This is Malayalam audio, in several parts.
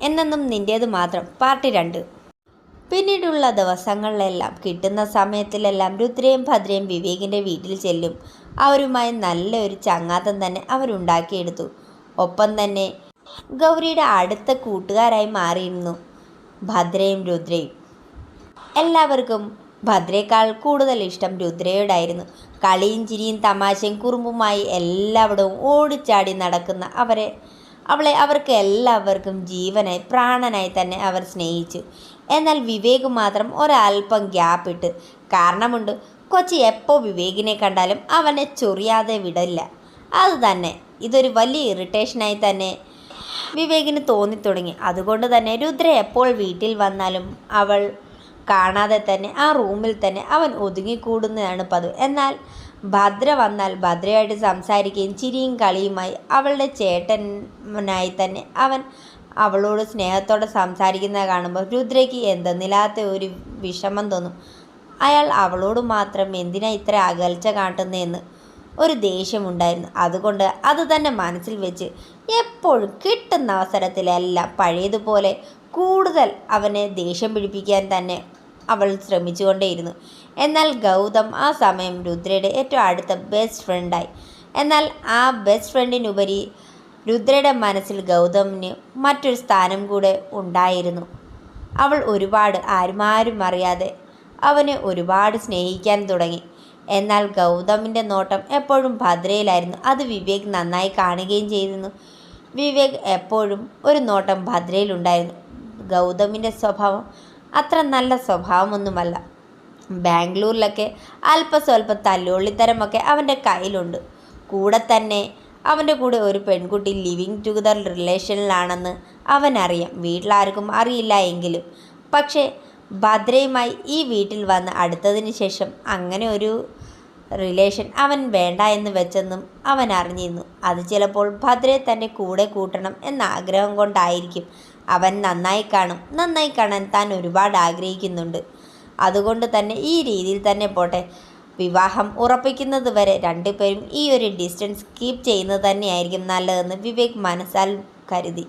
എന്നെന്നും നിന്റേത് മാത്രം. പാർട്ടി രണ്ട്. പിന്നീടുള്ള ദിവസങ്ങളിലെല്ലാം കിട്ടുന്ന സമയത്തിലെല്ലാം രുദ്രയും ഭദ്രയും വിവേകിന്റെ വീട്ടിൽ ചെല്ലും. അവരുമായി നല്ലൊരു ചങ്ങാത്തം തന്നെ അവരുണ്ടാക്കിയെടുത്തു. ഒപ്പം തന്നെ ഗൗരിയുടെ അടുത്ത കൂട്ടുകാരായി മാറിയിരുന്നു ഭദ്രയും രുദ്രയും. എല്ലാവർക്കും ഭദ്രയേക്കാൾ കൂടുതൽ ഇഷ്ടം രുദ്രയോടായിരുന്നു. കളിയും ചിരിയും തമാശയും കുറുമ്പുമായി എല്ലാവിടവും ഓടിച്ചാടി നടക്കുന്ന അവരെ അവളെ അവർക്ക് എല്ലാവർക്കും ജീവനായി പ്രാണനായി തന്നെ അവർ സ്നേഹിച്ചു. എന്നാൽ വിവേക് മാത്രം ഒരല്പം ഗ്യാപ്പ് ഇട്ട് കാരണമുണ്ട്. കൊച്ചി എപ്പോൾ വിവേകിനെ കണ്ടാലും അവനെ ചൊറിയാതെ വിടില്ല. അത് തന്നെ ഇതൊരു വലിയ ഇറിറ്റേഷനായി തന്നെ വിവേകിന് തോന്നിത്തുടങ്ങി. അതുകൊണ്ട് തന്നെ രുദ്ര എപ്പോൾ വീട്ടിൽ വന്നാലും അവൾ കാണാതെ തന്നെ ആ റൂമിൽ തന്നെ അവൻ ഒതുങ്ങിക്കൂടുന്നതാണ് പതിവ്. എന്നാൽ ഭദ്ര വന്നാൽ ഭദ്രയായിട്ട് സംസാരിക്കുകയും ചിരിയും കളിയുമായി അവളുടെ ചേട്ടനായി തന്നെ അവൻ അവളോട് സ്നേഹത്തോടെ സംസാരിക്കുന്നത് കാണുമ്പോൾ രുദ്രയ്ക്ക് എന്തെന്നില്ലാത്ത ഒരു വിഷമം തോന്നും. അയാൾ അവളോട് മാത്രം എന്തിനാ ഇത്ര അകൽച്ച കാട്ടുന്നതെന്ന് ഒരു ദേഷ്യമുണ്ടായിരുന്നു. അതുകൊണ്ട് അത് തന്നെ മനസ്സിൽ വെച്ച് എപ്പോഴും കിട്ടുന്ന അവസരത്തിലെല്ലാം പഴയതുപോലെ കൂടുതൽ അവനെ ദേഷ്യം പിടിപ്പിക്കാൻ തന്നെ അവൾ ശ്രമിച്ചുകൊണ്ടേയിരുന്നു. എന്നാൽ ഗൗതം ആ സമയം രുദ്രയുടെ ഏറ്റവും അടുത്ത ബെസ്റ്റ് ഫ്രണ്ടായി എന്നാൽ ആ ബെസ്റ്റ് ഫ്രണ്ടിനുപരി രുദ്രയുടെ മനസ്സിൽ ഗൗതമിന് മറ്റൊരു സ്ഥാനം കൂടെ ഉണ്ടായിരുന്നു. അവൾ ഒരുപാട് ആരുമാരും അറിയാതെ അവനെ ഒരുപാട് സ്നേഹിക്കാൻ തുടങ്ങി. എന്നാൽ ഗൗതമിന്റെ നോട്ടം എപ്പോഴും ഭദ്രയിലായിരുന്നു. അത് വിവേക് നന്നായി കാണുകയും ചെയ്തിരുന്നു. വിവേക് എപ്പോഴും ഒരു നോട്ടം ഭദ്രയിലുണ്ടായിരുന്നു ഗൗതമിന്റെ സ്വഭാവം അത്ര നല്ല സ്വഭാവമൊന്നുമല്ല. ബാംഗ്ലൂരിലൊക്കെ അല്പസ്വല്പം തല്ലുള്ളിത്തരമൊക്കെ അവന്റെ കയ്യിലുണ്ട്. കൂടെ തന്നെ അവന്റെ കൂടെ ഒരു പെൺകുട്ടി ലിവിങ് ടുഗദർ റിലേഷനിലാണെന്ന് അവനറിയാം. വീട്ടിലാർക്കും അറിയില്ല എങ്കിലും. പക്ഷേ ഭദ്രയുമായി ഈ വീട്ടിൽ വന്ന് അടുത്തതിന് ശേഷം അങ്ങനെ ഒരു റിലേഷൻ അവൻ വേണ്ട എന്ന് വെച്ചെന്നും അവൻ അറിഞ്ഞിരുന്നു. അത് ചിലപ്പോൾ ഭദ്രയെ തന്റെ കൂടെ കൂട്ടണം എന്ന ആഗ്രഹം കൊണ്ടായിരിക്കും അവൻ നന്നായി കാണും. നന്നായി കാണാൻ താൻ ഒരുപാട് ആഗ്രഹിക്കുന്നുണ്ട്. അതുകൊണ്ട് തന്നെ ഈ രീതിയിൽ തന്നെ പോട്ടെ. വിവാഹം ഉറപ്പിക്കുന്നത് വരെ രണ്ടുപേരും ഈ ഒരു ഡിസ്റ്റൻസ് കീപ്പ് ചെയ്യുന്നത് തന്നെയായിരിക്കും നല്ലതെന്ന് വിവേക് മനസ്സാൽ കരുതി.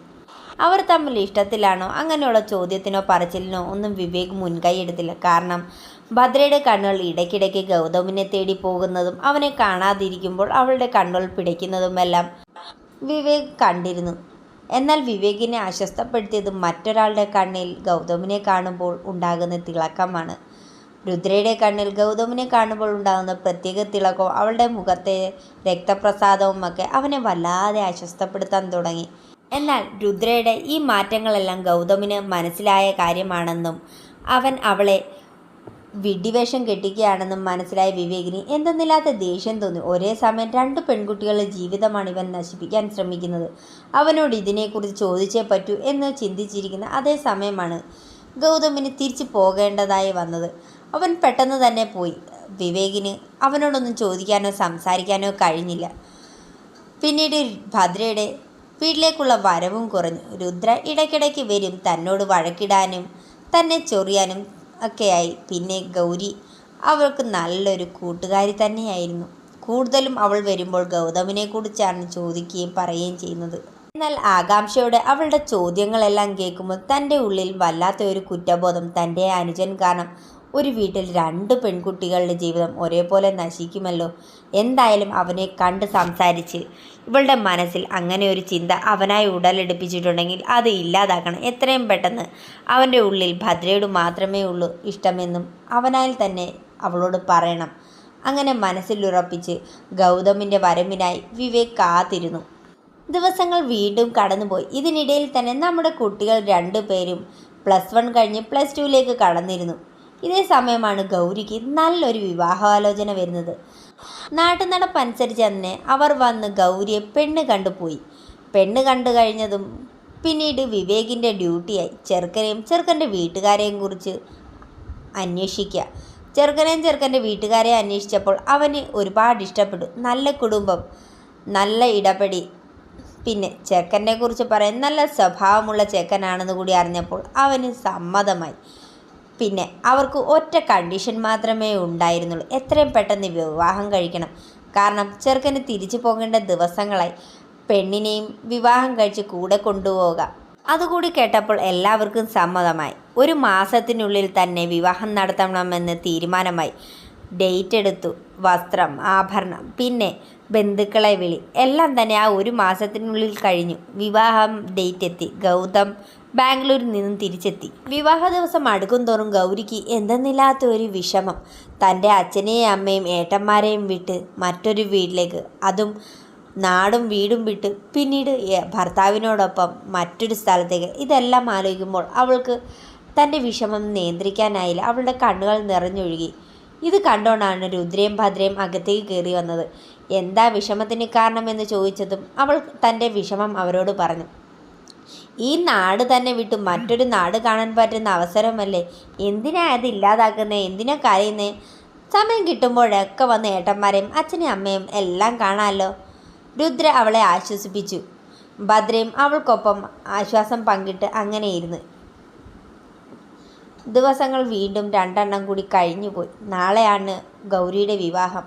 അവർ തമ്മിൽ ഇഷ്ടത്തിലാണോ അങ്ങനെയുള്ള ചോദ്യത്തിനോ പറച്ചിലിനോ ഒന്നും വിവേക് മുൻകൈ എടുത്തില്ല. കാരണം ഭദ്രയുടെ കണ്ണുകൾ ഇടയ്ക്കിടയ്ക്ക് ഗൗതമിനെ തേടി പോകുന്നതും അവനെ കാണാതിരിക്കുമ്പോൾ അവളുടെ കണ്ണുകൾ പിടയ്ക്കുന്നതുമെല്ലാം വിവേക് കണ്ടിരുന്നു. എന്നാൽ വിവേകിനെ അസ്വസ്ഥപ്പെടുത്തിയത് മറ്റൊരാളുടെ കണ്ണിൽ ഗൗതമിനെ കാണുമ്പോൾ ഉണ്ടാകുന്ന തിളക്കമാണ്. രുദ്രയുടെ കണ്ണിൽ ഗൗതമിനെ കാണുമ്പോൾ ഉണ്ടാകുന്ന പ്രത്യേക തിളക്കവും അവളുടെ മുഖത്തെ രക്തപ്രസാദവും ഒക്കെ അവനെ വല്ലാതെ അസ്വസ്ഥപ്പെടുത്താൻ തുടങ്ങി. എന്നാൽ രുദ്രയുടെ ഈ മാറ്റങ്ങളെല്ലാം ഗൗതമിന് മനസ്സിലായ കാര്യമാണെന്നും അവൻ അവളെ വിഡ്ഢിവേഷം കെട്ടിക്കുകയാണെന്നും മനസ്സിലായ വിവേകിനി എന്തെന്നില്ലാത്ത ദേഷ്യം തോന്നി. ഒരേ സമയം രണ്ട് പെൺകുട്ടികളുടെ ജീവിതമാണ് ഇവൻ നശിപ്പിക്കാൻ ശ്രമിക്കുന്നത്. അവനോട് ഇതിനെക്കുറിച്ച് ചോദിച്ചേ പറ്റൂ എന്ന് ചിന്തിച്ചിരിക്കുന്ന അതേ സമയമാണ് ഗൗതമിന് തിരിച്ചു പോകേണ്ടതായി വന്നത്. അവൻ പെട്ടെന്ന് തന്നെ പോയി. വിവേകിന് അവനോടൊന്നും ചോദിക്കാനോ സംസാരിക്കാനോ കഴിഞ്ഞില്ല. പിന്നീട് ഭദ്രയുടെ വീട്ടിലേക്കുള്ള വരവും കുറഞ്ഞു. രുദ്ര ഇടയ്ക്കിടയ്ക്ക് വരും. തന്നോട് വഴക്കിടാനും തന്നെ ചൊറിയാനും ഒക്കെയായി പിന്നെ ഗൗരി അവൾക്ക് നല്ലൊരു കൂട്ടുകാരി തന്നെയായിരുന്നു. കൂടുതലും അവൾ വരുമ്പോൾ ഗൗതമിനെ കുറിച്ചാണ് ചോദിക്കുകയും പറയുകയും ചെയ്യുന്നത്. എന്നാൽ ആകാംക്ഷയോടെ അവളുടെ ചോദ്യങ്ങളെല്ലാം കേൾക്കുമ്പോൾ തന്റെ ഉള്ളിൽ വല്ലാത്ത ഒരു കുറ്റബോധം തന്റെ അനുജൻ കാരണം ഒരു വീട്ടിൽ രണ്ട് പെൺകുട്ടികളുടെ ജീവിതം ഒരേപോലെ നശിക്കുമല്ലോ? എന്തായാലും അവനെ കണ്ട് സംസാരിച്ച് ഇവളുടെ മനസ്സിൽ അങ്ങനെ ഒരു ചിന്ത അവനായി ഉടലെടുപ്പിച്ചിട്ടുണ്ടെങ്കിൽ അത് ഇല്ലാതാക്കണം. എത്രയും പെട്ടെന്ന് അവന്റെ ഉള്ളിൽ ഭദ്രയോട് മാത്രമേ ഉള്ളൂ ഇഷ്ടമെന്നും അവനാൽ തന്നെ അവളോട് പറയണം. അങ്ങനെ മനസ്സിലുറപ്പിച്ച് ഗൗതമിന്റെ വരവിനായി വിവേക് കാത്തിരുന്നു. ദിവസങ്ങൾ വീണ്ടും കടന്നുപോയി. ഇതിനിടയിൽ തന്നെ നമ്മുടെ കുട്ടികൾ രണ്ടു പേരും പ്ലസ് വൺ കഴിഞ്ഞ് പ്ലസ് ടുവിലേക്ക് കടന്നിരുന്നു. ഇതേ സമയമാണ് ഗൗരിക്ക് നല്ലൊരു വിവാഹാലോചന വരുന്നത്. നാട്ടുനടപ്പനുസരിച്ച് തന്നെ അവർ വന്ന് ഗൗരിയെ പെണ്ണ് കണ്ടുപോയി പെണ്ണ് കണ്ടു കഴിഞ്ഞതും പിന്നീട് വിവേകിന്റെ ഡ്യൂട്ടിയായി. ചെറുക്കനെയും ചെറുക്കന്റെ വീട്ടുകാരെയും കുറിച്ച് അന്വേഷിക്കുക. ചെറുക്കനെയും ചെറുക്കന്റെ വീട്ടുകാരെ അന്വേഷിച്ചപ്പോൾ അവന് ഒരുപാട് ഇഷ്ടപ്പെട്ടു. നല്ല കുടുംബം നല്ല ഇടപെടി. പിന്നെ ചെക്കനെ കുറിച്ച് പറയാൻ നല്ല സ്വഭാവമുള്ള ചെക്കനാണെന്ന് കൂടി അറിഞ്ഞപ്പോൾ അവന് സമ്മതമായി. പിന്നെ അവർക്ക് ഒറ്റ കണ്ടീഷൻ മാത്രമേ ഉണ്ടായിരുന്നുള്ളൂ. എത്രയും പെട്ടെന്ന് വിവാഹം കഴിക്കണം. കാരണം ചെറുക്കന് തിരിച്ചു പോകേണ്ട ദിവസങ്ങളായി പെണ്ണിനെയും വിവാഹം കഴിച്ച് കൂടെ കൊണ്ടുപോവുക. അതുകൂടി കേട്ടപ്പോൾ എല്ലാവർക്കും സമ്മതമായി. ഒരു മാസത്തിനുള്ളിൽ തന്നെ വിവാഹം നടത്തണമെന്ന് തീരുമാനമായി. ഡേറ്റ് എടുത്തു വസ്ത്രം ആഭരണം പിന്നെ ബന്ധുക്കളെ വിളി. എല്ലാം തന്നെ ആ ഒരു മാസത്തിനുള്ളിൽ കഴിഞ്ഞു. വിവാഹം ഡേറ്റ് എത്തി. ഗൗതം ബാംഗ്ലൂരിൽ നിന്നും തിരിച്ചെത്തി. വിവാഹ ദിവസം അടുക്കും തോറും ഗൗരിക്ക് എന്തെന്നില്ലാത്ത ഒരു വിഷമം. തന്റെ അച്ഛനെയും അമ്മയും ഏട്ടന്മാരെയും വിട്ട് മറ്റൊരു വീട്ടിലേക്ക് അതും നാടും വീടും വിട്ട് പിന്നീട് ഭർത്താവിനോടൊപ്പം മറ്റൊരു സ്ഥലത്തേക്ക്. ഇതെല്ലാം ആലോചിക്കുമ്പോൾ അവൾക്ക് തന്റെ വിഷമം നിയന്ത്രിക്കാനായില്ല. അവളുടെ കണ്ണുകൾ നിറഞ്ഞൊഴുകി. ഇത് കണ്ടോണ്ടാണ് രുദ്രയും ഭദ്രയും അകത്തേക്ക് കയറി വന്നത്. എന്താ വിഷമത്തിന് കാരണമെന്ന് ചോദിച്ചതും അവൾ തന്റെ വിഷമം അവരോട് പറഞ്ഞു. ഈ നാട് തന്നെ വിട്ട് മറ്റൊരു നാട് കാണാൻ പറ്റുന്ന അവസരമല്ലേ? എന്തിനാ അത് ഇല്ലാതാക്കുന്നത് എന്തിനാ കരയുന്നേ? സമയം കിട്ടുമ്പോഴൊക്കെ വന്ന് ഏട്ടന്മാരെയും അച്ഛനെയും അമ്മയും എല്ലാം കാണാമല്ലോ രുദ്ര അവളെ ആശ്വസിപ്പിച്ചു. ഭദ്രയും അവൾക്കൊപ്പം ആശ്വാസം പങ്കിട്ട് അങ്ങനെയിരുന്നു. ദിവസങ്ങൾ വീണ്ടും രണ്ടെണ്ണം കൂടി കഴിഞ്ഞുപോയി നാളെയാണ് ഗൗരിയുടെ വിവാഹം.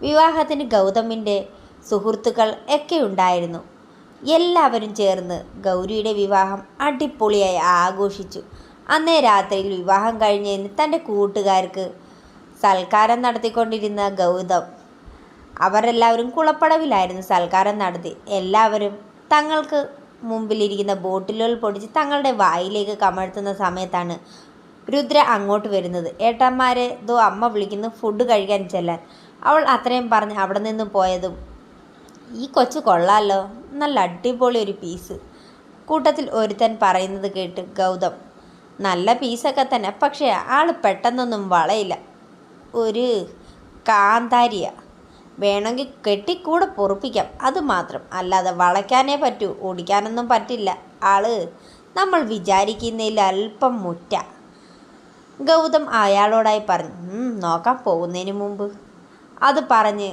വിവാഹത്തിന് ഗൗതമിന്റെ സുഹൃത്തുക്കൾ ഒക്കെ ഉണ്ടായിരുന്നു. എല്ലാവരും ചേർന്ന് ഗൗരിയുടെ വിവാഹം അടിപൊളിയായി ആഘോഷിച്ചു. അന്നേ രാത്രിയിൽ വിവാഹം കഴിഞ്ഞതിന് തന്റെ കൂട്ടുകാർക്ക് സൽക്കാരം നടത്തിക്കൊണ്ടിരുന്ന ഗൗതം അവരെല്ലാവരും കുളപ്പടവിലായിരുന്നു സൽക്കാരം നടത്തി. എല്ലാവരും തങ്ങൾക്ക് മുമ്പിലിരിക്കുന്ന ബോട്ടിലുകൾ പൊടിച്ച് തങ്ങളുടെ വായിലേക്ക് കമഴ്ത്തുന്ന സമയത്താണ് രുദ്ര അങ്ങോട്ട് വരുന്നത്. ഏട്ടന്മാരെ ദോ അമ്മ വിളിക്കുന്നു ഫുഡ് കഴിക്കാൻ ചെല്ലാൻ. അവൾ അത്രയും പറഞ്ഞ് അവിടെ നിന്ന് പോയതും ഈ കൊച്ചു കൊള്ളാലോ. നല്ല അടിപൊളി ഒരു പീസ് കൂട്ടത്തിൽ ഒരുത്തൻ പറയുന്നത് കേട്ട് ഗൗതം നല്ല പീസൊക്കെ തന്നെ പക്ഷേ ആൾ പെട്ടെന്നൊന്നും വളയില്ല. ഒരു കാന്താരിയ. വേണമെങ്കിൽ കെട്ടിക്കൂടെ പൊറുപ്പിക്കാം. അത് മാത്രം. അല്ലാതെ വളയ്ക്കാനേ പറ്റൂ ഓടിക്കാനൊന്നും പറ്റില്ല. ആൾ നമ്മൾ വിചാരിക്കുന്നതിൽ അല്പം മുറ്റ. ഗൗതം അയാളോടായി പറഞ്ഞു "ഉം, നോക്കാൻ പോകുന്നതിന് മുമ്പ്. അത് പറഞ്ഞ്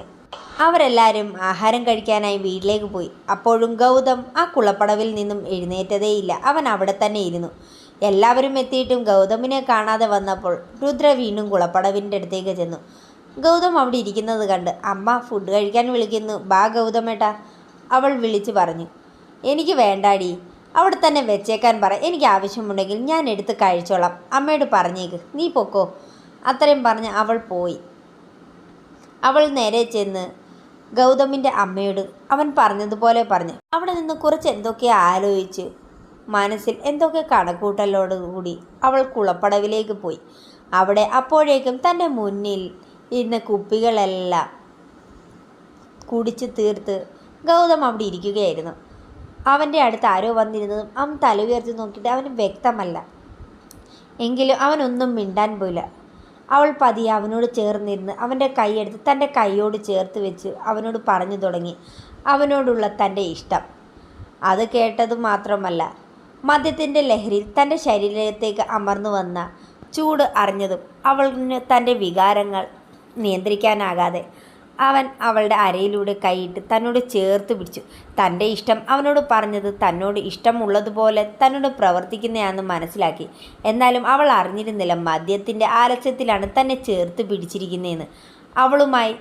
അവരെല്ലാവരും ആഹാരം കഴിക്കാനായി വീട്ടിലേക്ക് പോയി. അപ്പോഴും ഗൗതം ആ കുളപ്പടവിൽ നിന്നും എഴുന്നേറ്റതേയില്ല. അവൻ അവിടെ തന്നെ ഇരുന്നു. എല്ലാവരും എത്തിയിട്ടും ഗൗതമിനെ കാണാതെ വന്നപ്പോൾ രുദ്ര വീണ്ടും കുളപ്പടവിന്റെ അടുത്തേക്ക് ചെന്നു. ഗൗതം അവിടെ ഇരിക്കുന്നത് കണ്ട് അമ്മ ഫുഡ് കഴിക്കാൻ വിളിക്കുന്നു. ബാ ഗൗതമേട്ട. അവൾ വിളിച്ചു പറഞ്ഞു എനിക്ക് വേണ്ടാടി. അവിടെ തന്നെ വെച്ചേക്കാൻ പറ. എനിക്ക് ആവശ്യമുണ്ടെങ്കിൽ ഞാൻ എടുത്ത് കഴിച്ചോളാം. അമ്മയോട് പറഞ്ഞേക്ക് നീ പൊക്കോ. അത്രയും പറഞ്ഞ് അവൾ പോയി. അവൾ നേരെ ചെന്ന് ഗൗതമിന്റെ അമ്മയോട് അവൻ പറഞ്ഞതുപോലെ പറഞ്ഞു. അവിടെ നിന്ന് കുറച്ച് എന്തൊക്കെ ആലോചിച്ച് മനസ്സിൽ എന്തൊക്കെ കണക്കൂട്ടലോട് കൂടി അവൾ കുളപ്പടവിലേക്ക് പോയി. അവിടെ അപ്പോഴേക്കും തന്റെ മുന്നിൽ ഇരുന്ന കുപ്പികളെല്ലാം കുടിച്ച് തീർത്ത് ഗൗതം അവിടെ ഇരിക്കുകയായിരുന്നു. അവന്റെ അടുത്ത് ആരോ വന്നിരുന്നതും അവൻ തല ഉയർത്തി നോക്കിയിട്ട് അവന് വ്യക്തമല്ല. എങ്കിലും അവനൊന്നും മിണ്ടാൻ പോയില്ല. അവൾ പതിയെ അവനോട് ചേർന്നിരുന്ന് അവന്റെ കൈയെടുത്ത് തന്റെ കൈയോട് ചേർത്ത് വെച്ച് അവനോട് പറഞ്ഞു തുടങ്ങി. അവനോടുള്ള തന്റെ ഇഷ്ടം. അത് കേട്ടത് മാത്രമല്ല മദ്യത്തിന്റെ ലഹരിയിൽ തന്റെ ശരീരത്തേക്ക് അമർന്നു വന്ന ചൂട് അറിഞ്ഞതും അവളിന് തന്റെ വികാരങ്ങൾ നിയന്ത്രിക്കാനാകാതെ അവൻ അവളുടെ അരയിലൂടെ കൈയിട്ട് തന്നോട് ചേർത്ത് പിടിച്ചു. തന്റെ ഇഷ്ടം അവനോട് പറഞ്ഞത് തന്നോട് ഇഷ്ടമുള്ളതുപോലെ തന്നോട് പ്രവർത്തിക്കുന്നതാണെന്ന് മനസ്സിലാക്കി. എന്നാലും അവൾ അറിഞ്ഞിരുന്നില്ല മദ്യത്തിന്റെ ആലസ്യത്തിലാണ് തന്നെ ചേർത്ത് പിടിച്ചിരിക്കുന്നതെന്ന്. അവളുമായി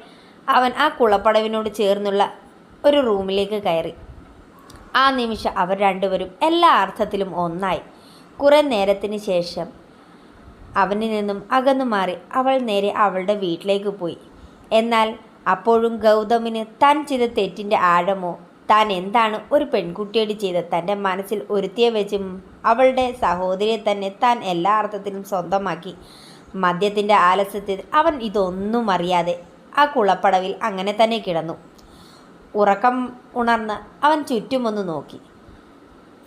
അവൻ ആ കുളപ്പടവിനോട് ചേർന്നുള്ള ഒരു റൂമിലേക്ക് കയറി. ആ നിമിഷം അവർ രണ്ടുപേരും എല്ലാ അർത്ഥത്തിലും ഒന്നായി. കുറേ നേരത്തിന് ശേഷം അവനിൽ നിന്നും അകന്നു മാറി. അവൾ നേരെ അവളുടെ വീട്ടിലേക്ക് പോയി. എന്നാൽ അപ്പോഴും ഗൗതമിന് താൻ ചെയ്ത തെറ്റിന്റെ ആഴമോ? താൻ എന്താണ് ഒരു പെൺകുട്ടിയോട് ചെയ്ത? തന്റെ മനസ്സിൽ ഒരുത്തിയെ വെച്ചും അവളുടെ സഹോദരിയെ തന്നെ താൻ എല്ലാ അർത്ഥത്തിലും സ്വന്തമാക്കി. മദ്യത്തിന്റെ ആലസ്യത്തിൽ അവൻ ഇതൊന്നും അറിയാതെ ആ കുളപ്പടവിൽ അങ്ങനെ തന്നെ കിടന്നു. ഉറക്കം ഉണർന്ന് അവൻ ചുറ്റുമൊന്ന് നോക്കി.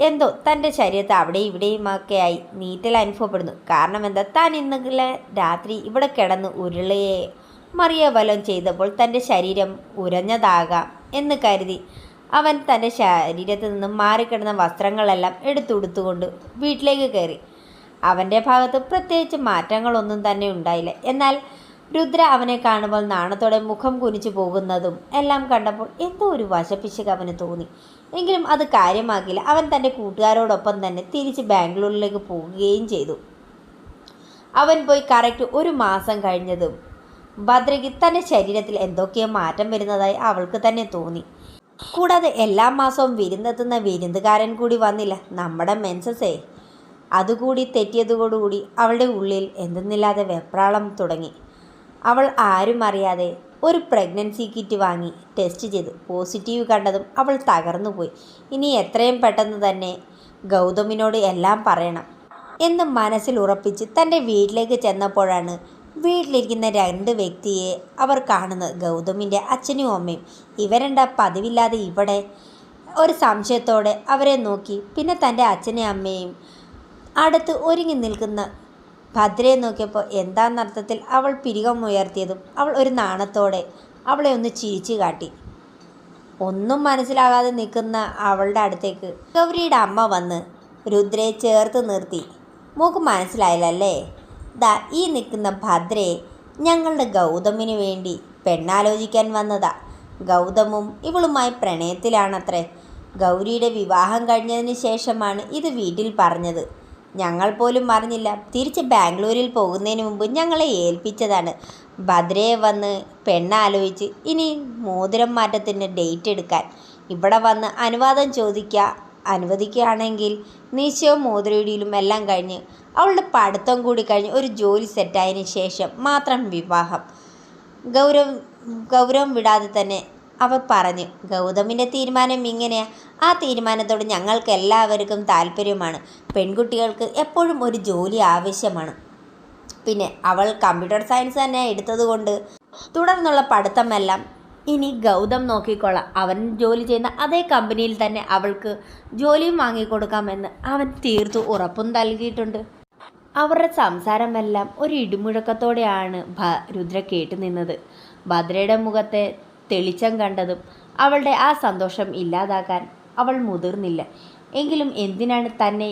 എന്തോ തന്റെ ശരീരത്ത് അവിടെ ഇവിടെയുമൊക്കെയായി നീറ്റൽ അനുഭവപ്പെടുന്നു. കാരണം എന്താ? താൻ ഇന്നലെ രാത്രി ഇവിടെ കിടന്ന് ഉരുളയെ മറിയ വലം ചെയ്തപ്പോൾ തന്റെ ശരീരം ഉരഞ്ഞതാകാം എന്ന് കരുതി. അവൻ തന്റെ ശരീരത്തിൽ നിന്നും മാറിക്കിടന്ന വസ്ത്രങ്ങളെല്ലാം എടുത്തുടുത്തുകൊണ്ട് വീട്ടിലേക്ക് കയറി. അവന്റെ ഭാഗത്ത് പ്രത്യേകിച്ച് മാറ്റങ്ങളൊന്നും തന്നെ ഉണ്ടായില്ല. എന്നാൽ രുദ്ര അവനെ കാണുമ്പോൾ നാണത്തോടെ മുഖം കുനിച്ചു പോകുന്നതും എല്ലാം കണ്ടപ്പോൾ എന്തോ ഒരു വശപ്പിശക് അവന് തോന്നി. എങ്കിലും അത് കാര്യമാക്കില്ല അവൻ തന്റെ കൂട്ടുകാരോടൊപ്പം തന്നെ തിരിച്ച് ബാംഗ്ലൂരിലേക്ക് പോവുകയും ചെയ്തു. അവൻ പോയി കറക്റ്റ് ഒരു മാസം കഴിഞ്ഞതും ഭദ്രയ്ക്ക് തന്റെ ശരീരത്തിൽ എന്തൊക്കെയോ മാറ്റം വരുന്നതായി അവൾക്ക് തന്നെ തോന്നി. കൂടാതെ എല്ലാ മാസവും വിരുന്നെത്തുന്ന വിരുന്നുകാരൻ കൂടി വന്നില്ല. നമ്മുടെ മെൻസസേ. അതുകൂടി തെറ്റിയതോടുകൂടി അവളുടെ ഉള്ളിൽ എന്തെന്നില്ലാതെ വെപ്രാളം തുടങ്ങി. അവൾ ആരും അറിയാതെ ഒരു പ്രഗ്നൻസി കിറ്റ് വാങ്ങി ടെസ്റ്റ് ചെയ്തു. പോസിറ്റീവ് കണ്ടതും അവൾ തകർന്നുപോയി ഇനി എത്രയും പെട്ടെന്ന് തന്നെ ഗൗതമിനോട് എല്ലാം പറയണം എന്ന് മനസ്സിൽ ഉറപ്പിച്ച് തന്റെ വീട്ടിലേക്ക് ചെന്നപ്പോഴാണ് വീട്ടിലിരിക്കുന്ന രണ്ട് വ്യക്തിയെ അവർ കാണുന്നത് ഗൗതമിന്റെ അച്ഛനും അമ്മയും. ഇവരെന്താ പതിവില്ലാതെ ഇവിടെ? ഒരു സംശയത്തോടെ അവരെ നോക്കി. പിന്നെ തന്റെ അച്ഛനെയും അമ്മയും അടുത്ത് ഒരുങ്ങി നിൽക്കുന്ന ഭദ്രയെ നോക്കിയപ്പോൾ എന്താണെന്നർത്ഥത്തിൽ അവൾ പിരികം ഉയർത്തിയതും അവൾ ഒരു നാണത്തോടെ അവളെ ഒന്ന് ചിരിച്ചു കാട്ടി. ഒന്നും മനസ്സിലാകാതെ നിൽക്കുന്ന അവളുടെ അടുത്തേക്ക് ഗൗരിയുടെ അമ്മ വന്ന് രുദ്രയെ ചേർത്ത് നിർത്തി. മൂക്ക് മനസ്സിലായില്ലല്ലേ? ദാ ഈ നിൽക്കുന്ന ഭദ്രയെ ഞങ്ങളുടെ ഗൗതമിന് വേണ്ടി പെണ്ണാലോചിക്കാൻ വന്നതാ. ഗൗതമും ഇവളുമായി പ്രണയത്തിലാണത്രേ. ഗൗരിയുടെ വിവാഹം കഴിഞ്ഞതിന് ശേഷമാണ് ഇത് വീട്ടിൽ പറഞ്ഞത്. ഞങ്ങൾ പോലും അറിഞ്ഞില്ല. തിരിച്ച് ബാംഗ്ലൂരിൽ പോകുന്നതിന് മുമ്പ് ഞങ്ങളെ ഏൽപ്പിച്ചതാണ്. ഭദ്രയെ വന്ന് പെണ്ണാലോചിച്ച് ഇനി മോതിരം മാറ്റത്തിന് ഡേറ്റ് എടുക്കാൻ. ഇവിടെ വന്ന് അനുവാദം ചോദിക്കുക അനുവദിക്കുകയാണെങ്കിൽ നിശ്ചയവും മോതിരയിടിയിലും എല്ലാം കഴിഞ്ഞ് അവളുടെ പഠിത്തം കൂടി കഴിഞ്ഞ് ഒരു ജോലി സെറ്റായതിന് ശേഷം മാത്രം വിവാഹം. ഗൗരവ് ഗൗരവം വിടാതെ തന്നെ അവർ പറഞ്ഞു ഗൗതമിന്റെ തീരുമാനം ഇങ്ങനെയാണ് ആ തീരുമാനത്തോട് ഞങ്ങൾക്ക് എല്ലാവർക്കും താല്പര്യമാണ്. പെൺകുട്ടികൾക്ക് എപ്പോഴും ഒരു ജോലി ആവശ്യമാണ്. പിന്നെ അവൾ കമ്പ്യൂട്ടർ സയൻസ് തന്നെ എടുത്തതുകൊണ്ട് തുടർന്നുള്ള പഠിത്തമെല്ലാം ഇനി ഗൗതം നോക്കിക്കൊള്ളാം അവൻ ജോലി ചെയ്യുന്ന അതേ കമ്പനിയിൽ തന്നെ അവൾക്ക് ജോലിയും വാങ്ങിക്കൊടുക്കാമെന്ന് അവൻ തീർത്തു ഉറപ്പും നൽകിയിട്ടുണ്ട്. അവരുടെ സംസാരമെല്ലാം ഒരു ഇടിമുഴക്കത്തോടെയാണ് ഭ രുദ്ര കേട്ടു നിന്നത്. ഭദ്രയുടെ മുഖത്തെ തെളിച്ചം കണ്ടതും അവളുടെ ആ സന്തോഷം ഇല്ലാതാക്കാൻ അവൾ മുതിർന്നില്ല. എങ്കിലും എന്തിനാണ് തന്നെ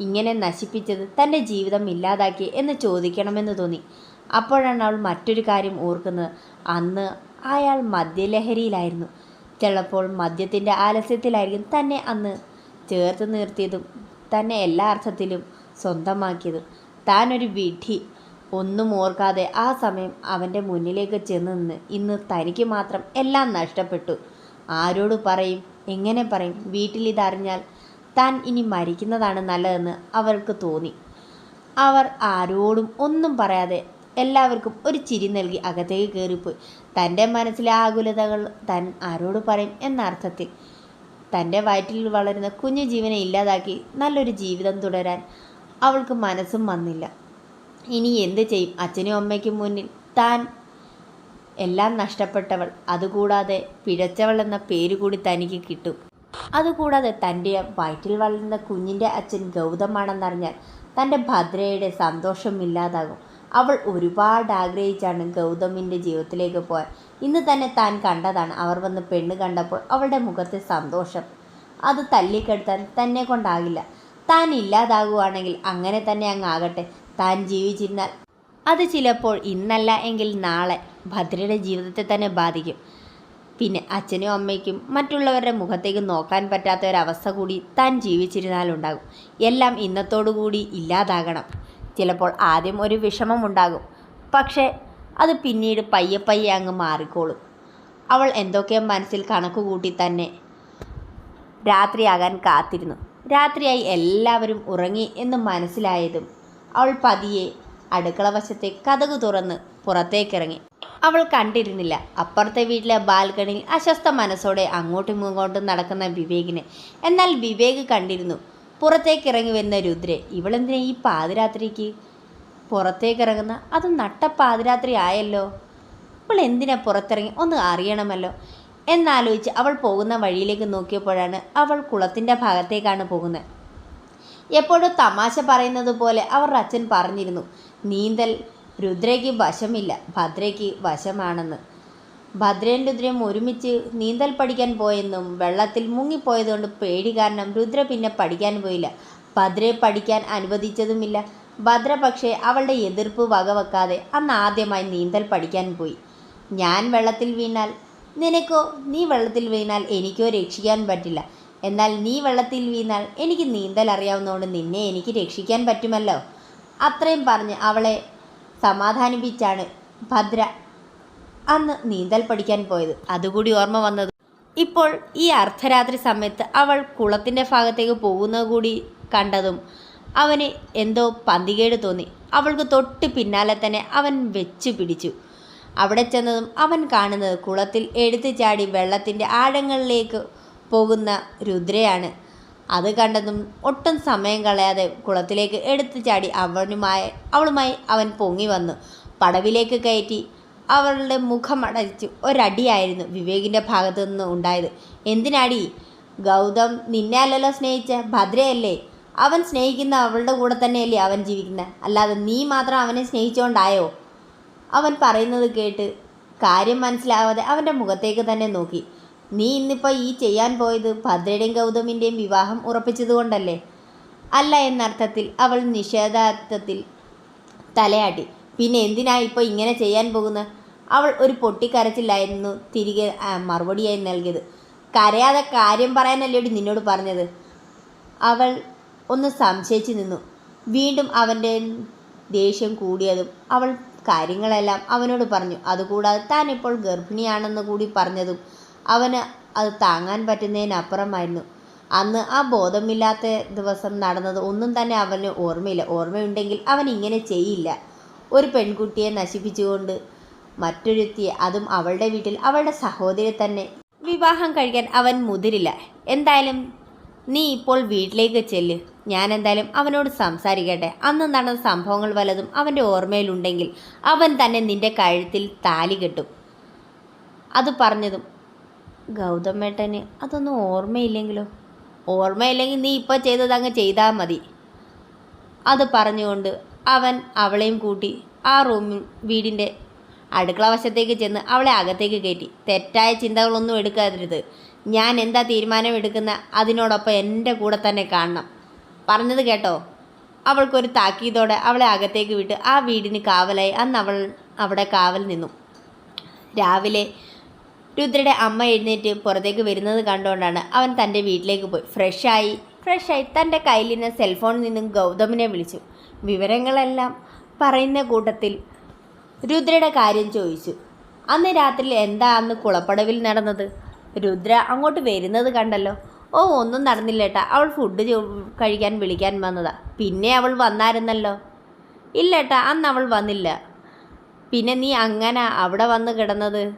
ഇങ്ങനെ നശിപ്പിച്ചത്? തന്റെ ജീവിതം ഇല്ലാതാക്കി എന്ന് ചോദിക്കണമെന്ന് തോന്നി. അപ്പോഴാണ് അവൾ മറ്റൊരു കാര്യം ഓർക്കുന്നത്. അന്ന് അയാൾ മദ്യലഹരിയിലായിരുന്നു. ചിലപ്പോൾ മദ്യത്തിന്റെ ആലസ്യത്തിലായിരിക്കും തന്നെ അന്ന് ചേർത്ത് നിർത്തിയതും തന്നെ എല്ലാ അർത്ഥത്തിലും സ്വന്തമാക്കിയതും. താനൊരു വിധി ഒന്നും ഓർക്കാതെ ആ സമയം അവന്റെ മുന്നിലേക്ക് ചെന്ന് നിന്ന് ഇന്ന് തനിക്ക് മാത്രം എല്ലാം നഷ്ടപ്പെട്ടു. ആരോട് പറയും? എങ്ങനെ പറയും? വീട്ടിൽ ഇതറിഞ്ഞാൽ താൻ ഇനി മരിക്കുന്നതാണ് നല്ലതെന്ന് അവർക്ക് തോന്നി. അവർ ആരോടും ഒന്നും പറയാതെ എല്ലാവർക്കും ഒരു ചിരി നൽകി അകത്തേക്ക് കയറിപ്പോയി. തന്റെ മനസ്സിലെ ആകുലതകൾ താൻ ആരോട് പറയും എന്ന അർത്ഥത്തിൽ തന്റെ വയറ്റിൽ വളരുന്ന കുഞ്ഞു ജീവനെ ഇല്ലാതാക്കി നല്ലൊരു ജീവിതം തുടരാൻ അവൾക്ക് മനസ്സും വന്നില്ല. ഇനി എന്ത് ചെയ്യും? അച്ഛനും അമ്മയ്ക്കും മുന്നിൽ താൻ എല്ലാം നഷ്ടപ്പെട്ടവൾ. അതുകൂടാതെ പിഴച്ചവൾ എന്ന പേര് കൂടി തനിക്ക് കിട്ടും. അതുകൂടാതെ തന്റെ വയറ്റിൽ വളരുന്ന കുഞ്ഞിന്റെ അച്ഛൻ ഗൗതമാണെന്നറിഞ്ഞാൽ തന്റെ ഭദ്രയുടെ സന്തോഷം ഇല്ലാതാകും. അവൾ ഒരുപാട് ആഗ്രഹിച്ചാണ് ഗൗതമിന്റെ ജീവിതത്തിലേക്ക് പോകാൻ ഇന്ന് തന്നെ താൻ കണ്ടതാണ്. അവർ വന്ന് പെണ്ണ് കണ്ടപ്പോൾ അവളുടെ മുഖത്തെ സന്തോഷം. അത് തല്ലിക്കെടുത്താൻ തന്നെ കൊണ്ടാകില്ല. താൻ ഇല്ലാതാകുവാണെങ്കിൽ അങ്ങനെ തന്നെ അങ്ങ് ആകട്ടെ. താൻ ജീവിച്ചിരുന്നാൽ അത് ചിലപ്പോൾ ഇന്നല്ല എങ്കിൽ നാളെ ഭദ്രയുടെ ജീവിതത്തെ തന്നെ ബാധിക്കും. പിന്നെ അച്ഛനും അമ്മയ്ക്കും മറ്റുള്ളവരുടെ മുഖത്തേക്ക് നോക്കാൻ പറ്റാത്ത ഒരവസ്ഥ കൂടി താൻ ജീവിച്ചിരുന്നാലുണ്ടാകും. എല്ലാം ഇന്നത്തോടുകൂടി ഇല്ലാതാകണം. ചിലപ്പോൾ ആദ്യം ഒരു വിഷമമുണ്ടാകും പക്ഷേ അത് പിന്നീട് പയ്യെ പയ്യെ അങ്ങ് മാറിക്കോളും. അവൾ എന്തൊക്കെയോ മനസ്സിൽ കണക്ക് കൂട്ടി തന്നെ രാത്രിയാകാൻ കാത്തിരുന്നു. രാത്രിയായി എല്ലാവരും ഉറങ്ങി എന്ന് മനസ്സിലായതും അവൾ പതിയെ അടുക്കള വശത്തെ കതകു തുറന്ന് പുറത്തേക്കിറങ്ങി. അവൾ കണ്ടിരുന്നില്ല. അപ്പുറത്തെ വീട്ടിലെ ബാൽക്കണിയിൽ അസ്വസ്ഥ മനസ്സോടെ അങ്ങോട്ടും ഇങ്ങോട്ടും നടക്കുന്ന വിവേകിനെ. എന്നാൽ വിവേക് കണ്ടിരുന്നു പുറത്തേക്ക് ഇറങ്ങി വരുന്ന രുദ്രെ ഇവളെന്തിനാ ഈ പാതിരാത്രിക്ക്? പുറത്തേക്ക് ഇറങ്ങുന്ന അത് നട്ട പാതിരാത്രി ആയല്ലോ. ഇവൾ എന്തിനാ പുറത്തിറങ്ങി? ഒന്ന് അറിയണമല്ലോ. എന്നാലോചിച്ച് അവൾ പോകുന്ന വഴിയിലേക്ക് നോക്കിയപ്പോഴാണ് അവൾ കുളത്തിന്റെ ഭാഗത്തേക്കാണ് പോകുന്നത്. എപ്പോഴും തമാശ പറയുന്നത് പോലെ അവരുടെ അച്ഛൻ പറഞ്ഞിരുന്നു നീന്തൽ രുദ്രയ്ക്ക് വശമില്ല ഭദ്രയ്ക്ക് വശമാണെന്ന്. ഭദ്രയും രുദ്രയും ഒരുമിച്ച് നീന്തൽ പഠിക്കാൻ പോയെന്നും വെള്ളത്തിൽ മുങ്ങിപ്പോയതുകൊണ്ട് പേടി കാരണം രുദ്ര പിന്നെ പഠിക്കാൻ പോയില്ല. ഭദ്രയെ പഠിക്കാൻ അനുവദിച്ചതുമില്ല. ഭദ്ര പക്ഷേ അവളുടെ എതിർപ്പ് വകവെക്കാതെ അന്ന് ആദ്യമായി നീന്തൽ പഠിക്കാൻ പോയി. ഞാൻ വെള്ളത്തിൽ വീണാൽ നിനക്കോ? നീ വെള്ളത്തിൽ വീണാൽ എനിക്കോ രക്ഷിക്കാൻ പറ്റില്ല. എന്നാൽ നീ വെള്ളത്തിൽ വീണാൽ എനിക്ക് നീന്തൽ അറിയാവുന്നതുകൊണ്ട് നിന്നെ എനിക്ക് രക്ഷിക്കാൻ പറ്റുമല്ലോ? അത്രയും പറഞ്ഞ് അവളെ സമാധാനിപ്പിച്ചാണ് ഭദ്ര അന്ന് നീന്തൽ പഠിക്കാൻ പോയത്. അതുകൂടി ഓർമ്മ വന്നത്. ഇപ്പോൾ ഈ അർദ്ധരാത്രി സമയത്ത് അവൾ കുളത്തിന്റെ ഭാഗത്തേക്ക് പോകുന്നത് കൂടി കണ്ടതും അവന് എന്തോ പന്തികേട് തോന്നി. അവൾക്ക് തൊട്ട് പിന്നാലെ തന്നെ അവൻ വെച്ച് പിടിച്ചു. അവിടെ ചെന്നതും അവൻ കാണുന്നത് കുളത്തിൽ എടുത്തു ചാടി വെള്ളത്തിന്റെ ആഴങ്ങളിലേക്ക് പോകുന്ന രുദ്രയാണ്. അത് കണ്ടതും ഒട്ടും സമയം കളയാതെ കുളത്തിലേക്ക് എടുത്തു ചാടി അവനുമായി അവളുമായി അവൻ പൊങ്ങി വന്നു. പടവിലേക്ക് കയറ്റി അവളുടെ മുഖമടച്ചു. ഒരടിയായിരുന്നു വിവേകിന്റെ ഭാഗത്തു നിന്ന് ഉണ്ടായത്. എന്തിനടി? ഗൗതം നിന്നെ അല്ലല്ലോ സ്നേഹിച്ച? ഭദ്രയല്ലേ? അവൻ സ്നേഹിക്കുന്ന അവളുടെ കൂടെ തന്നെയല്ലേ അവൻ ജീവിക്കുന്നത് അല്ലാതെ നീ മാത്രം അവനെ സ്നേഹിച്ചുകൊണ്ടായോ അവൻ പറയുന്നത് കേട്ട് കാര്യം മനസ്സിലാവാതെ അവന്റെ മുഖത്തേക്ക് തന്നെ നോക്കി. നീ ഇന്നിപ്പോൾ ഈ ചെയ്യാൻ പോയത് ഭദ്രയുടെയും ഗൗതമിന്റെയും വിവാഹം ഉറപ്പിച്ചതുകൊണ്ടല്ലേ അല്ല എന്നർത്ഥത്തിൽ അവൾ നിഷേധാർത്ഥത്തിൽ തലയാട്ടി. പിന്നെ എന്തിനാ ഇപ്പോൾ ഇങ്ങനെ ചെയ്യാൻ പോകുന്നത് അവൾ ഒരു പൊട്ടിക്കരച്ചിലായിരുന്നു തിരികെ മറുപടിയായി നൽകിയത്. കരയാതെ കാര്യം പറയാനല്ലേടി നിന്നോട് പറഞ്ഞത്? അവൾ ഒന്ന് സംശയിച്ചു നിന്നു. വീണ്ടും അവന്റെ ദേഷ്യം കൂടിയതും അവൾ കാര്യങ്ങളെല്ലാം അവനോട് പറഞ്ഞു. അതുകൂടാതെ താൻ ഇപ്പോൾ ഗർഭിണിയാണെന്ന് കൂടി പറഞ്ഞതും അവന് അത് താങ്ങാൻ പറ്റുന്നതിനപ്പുറമായിരുന്നു. അന്ന് ആ ബോധമില്ലാത്ത ദിവസം നടന്നത് ഒന്നും തന്നെ അവന് ഓർമ്മയില്ല. ഓർമ്മയുണ്ടെങ്കിൽ അവൻ ഇങ്ങനെ ചെയ്യില്ല. ഒരു പെൺകുട്ടിയെ നശിപ്പിച്ചുകൊണ്ട് മറ്റൊരുത്തിയെ അതും അവളുടെ വീട്ടിൽ അവളുടെ സഹോദരി തന്നെ. വിവാഹം കഴിക്കാൻ അവൻ മുതിരില്ല. എന്തായാലും നീ ഇപ്പോൾ വീട്ടിലേക്ക് ചെല്ല്. ഞാൻ എന്തായാലും അവനോട് സംസാരിക്കട്ടെ. അന്ന് നടന്ന സംഭവങ്ങൾ വല്ലതും അവന്റെ ഓർമ്മയിലുണ്ടെങ്കിൽ അവൻ തന്നെ നിന്റെ കഴുത്തിൽ താലി കെട്ടും. അത് പറഞ്ഞതും ഗൗതമേട്ടന് അതൊന്നും ഓർമ്മയില്ലെങ്കിലോ? ഓർമ്മയില്ലെങ്കിൽ നീ ഇപ്പോൾ ചെയ്തത് അങ്ങ് ചെയ്താൽ മതി. അത് പറഞ്ഞുകൊണ്ട് അവൻ അവളെയും കൂട്ടി ആ റൂമിൽ വീടിന്റെ അടുക്കള വശത്തേക്ക് ചെന്ന് അവളെ അകത്തേക്ക് കയറ്റി. തെറ്റായ ചിന്തകളൊന്നും എടുക്കരുത് ഞാൻ എന്താ തീരുമാനം എടുക്കുന്ന അതിനോടൊപ്പം എന്റെ കൂടെ തന്നെ കാണണം. പറഞ്ഞത് കേട്ടോ? അവൾക്കൊരു താക്കീതോടെ അവളെ അകത്തേക്ക് വിട്ട് ആ വീടിന് കാവലായി. അന്ന് അവൾ അവിടെ കാവൽ നിന്നു. രാവിലെ രുദ്രയുടെ അമ്മ എഴുന്നേറ്റ് പുറത്തേക്ക് വരുന്നത് കണ്ടുകൊണ്ടാണ് അവൻ തന്റെ വീട്ടിലേക്ക് പോയി. ഫ്രഷായി ഫ്രഷായി തന്റെ കയ്യിൽ നിന്ന് സെൽഫോണിൽ നിന്നും ഗൗതമിനെ വിളിച്ചു. വിവരങ്ങളെല്ലാം പറയുന്ന കൂട്ടത്തിൽ രുദ്രയുടെ കാര്യം ചോദിച്ചു. അന്ന് രാത്രിയിൽ എന്താ അന്ന് കുളപ്പടവിൽ നടന്നത്? രുദ്ര അങ്ങോട്ട് വരുന്നത് കണ്ടല്ലോ. ഓ ഒന്നും നടന്നില്ലേട്ടാ അവൾ ഫുഡ് കഴിക്കാൻ വിളിക്കാൻ വന്നതാ. പിന്നെ അവൾ വന്നായിരുന്നല്ലോ. ഇല്ലേട്ടാ അന്ന് അവൾ വന്നില്ല. പിന്നെ നീ അങ്ങനെ അവിടെ വന്ന് കിടന്നത്?